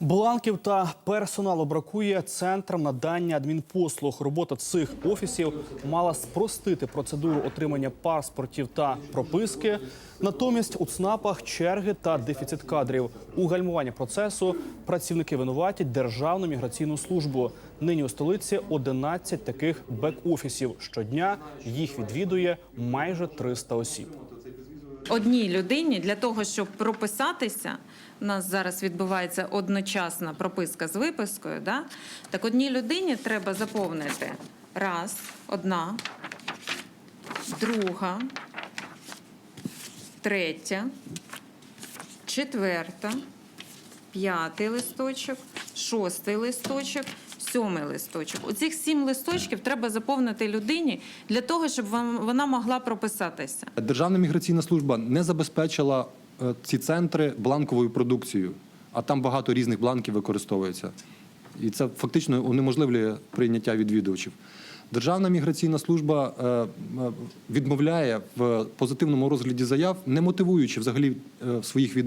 Бланків та персоналу бракує центрам надання адмінпослуг. Робота цих офісів мала спростити процедуру отримання паспортів та прописки. Натомість у ЦНАПах черги та дефіцит кадрів. У гальмуванні процесу працівники винуватять Державну міграційну службу. Нині у столиці 11 таких бек-офісів. Щодня їх відвідує майже 300 осіб. Одній людині для того, щоб прописатися. У нас зараз відбувається одночасна прописка з випискою. Да? Так одній людині треба заповнити раз, одна, друга, третя, четверта, п'ятий листочок, шостий листочок. Сьомий листочок. Оцих сім листочків треба заповнити людині для того, щоб вона могла прописатися. Державна міграційна служба не забезпечила е, ці центри бланковою продукцією, а там багато різних бланків використовується. І це фактично унеможливлює прийняття відвідувачів. Державна міграційна служба е, е, відмовляє в позитивному розгляді заяв, не мотивуючи взагалі своїх відмов.